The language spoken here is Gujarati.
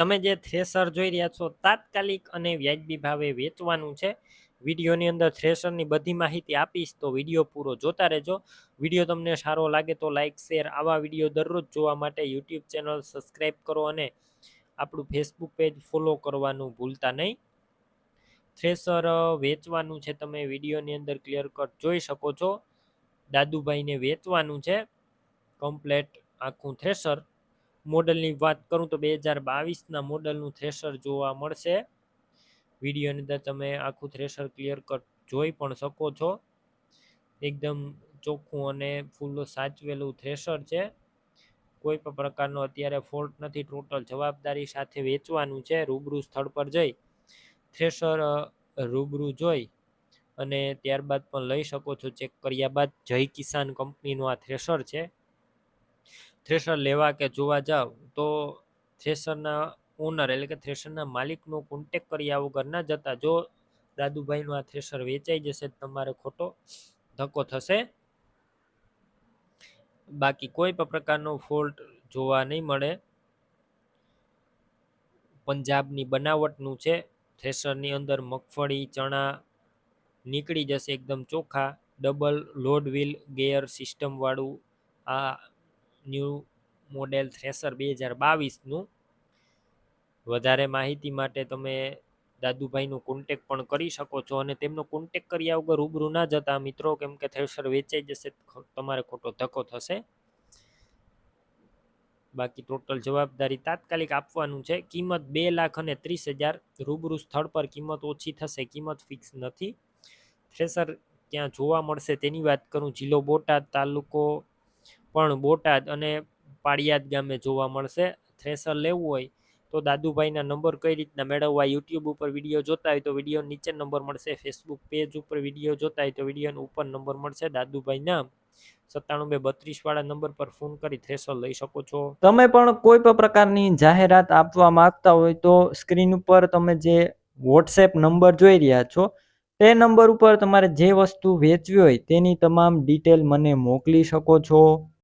તમે જે થ્રેસર જોઈ રહ્યા છો, તાત્કાલિક અને વ્યાજબી ભાવે વેચવાનું છે. વિડીયોની અંદર થ્રેસરની બધી માહિતી આપીશ, તો વીડિયો પૂરો જોતા રહેજો. વીડિયો તમને સારો લાગે તો લાઇક શેર આવા વીડિયો દરરોજ જોવા માટે યુટ્યુબ ચેનલ સબસ્ક્રાઈબ કરો અને આપણું ફેસબુક પેજ ફોલો કરવાનું ભૂલતા નહીં. થ્રેસર વેચવાનું છે તમે વિડીયોની અંદર ક્લિયર કટ જોઈ શકો છો. દાદુભાઈને વેચવાનું છે. કમ્પ્લેટ આખું થ્રેસર મોડલની વાત કરું તો બે હજાર બાવીસના મોડલનું થ્રેશર જોવા મળશે. વિડીયોની અંદર તમે આખું થ્રેશર ક્લિયર કટ જોઈ પણ શકો છો. એકદમ ચોખ્ખું અને ફૂલો સાચવેલું થ્રેશર છે. કોઈ પણ પ્રકારનો અત્યારે ફોલ્ટ નથી, ટોટલ જવાબદારી સાથે વેચવાનું છે, રૂબરૂ સ્થળ પર જઈ, થ્રેશર રૂબરૂ જોઈ અને ત્યારબાદ પણ લઈ શકો છો. ચેક કર્યા બાદ જય કિસાન કંપનીનું આ થ્રેશર છે. થ્રેસર લેવા કે જોવા જાવ, તો થ્રેશરના ઓનર એટલે કે થ્રેશરના માલિકનો કોન્ટેક કર્યા વગર ના જતા, જો દાદુભાઈનું આ થ્રેશર વેચાઈ જશે તમારે ખોટો ધક્કો થશે. બાકી કોઈ પણ પ્રકારનો ફોલ્ટ જોવા નહીં મળે. પંજાબની બનાવટનું છે, થ્રેશરની અંદર મગફળી, ચણા નીકળી જશે એકદમ ચોખ્ખા ડબલ લોડ વ્હીલ ગેયર સિસ્ટમવાળું આ ન્યૂ મોડેલ થ્રેસર બે હજાર બાવીસનું. વધારે માહિતી માટે તમે દાદુભાઈનો કોન્ટેક પણ કરી શકો છો અને તેમનો કોન્ટેક કર્યા વગર રૂબરૂ ના જતા મિત્રો, કેમ કે થ્રેસર વેચાઈ જશે તમારે ખોટો ધક્કો થશે. બાકી ટોટલ જવાબદારી તાત્કાલિક આપવાનું છે. કિંમત બે લાખ અને ત્રીસ હજાર. રૂબરૂ સ્થળ પર કિંમત ઓછી થશે, કિંમત ફિક્સ નથી. થ્રેસર ક્યાં જોવા મળશે તેની વાત કરું. જિલ્લો બોટાદ તાલુકો પણ બોટાદ અને પાળિયાદ ગામે જોવા મળશે. થ્રેસર લેવું હોય તો દાદુભાઈના નંબર કઈ રીતના મેળવવા યુટ્યુબ ઉપર વીડિયો જોતા હોય તો વીડિયો નીચે નંબર મળશે. ફેસબુક પેજ ઉપર વીડિયો જોતા હોય તો વિડીયોનો ઉપર નંબર મળશે. દાદુભાઈના સત્તાણું બે બત્રીસ વાળા નંબર પર ફોન કરી થ્રેસર લઈ શકો છો. તમે પણ કોઈ પણ પ્રકારની જાહેરાત આપવા માંગતા હોય તો સ્ક્રીન ઉપર તમે જે વોટ્સએપ નંબર જોઈ રહ્યા છો, તે નંબર ઉપર તમારે જે વસ્તુ વેચવી હોય તેની તમામ ડિટેલ મને મોકલી શકો છો.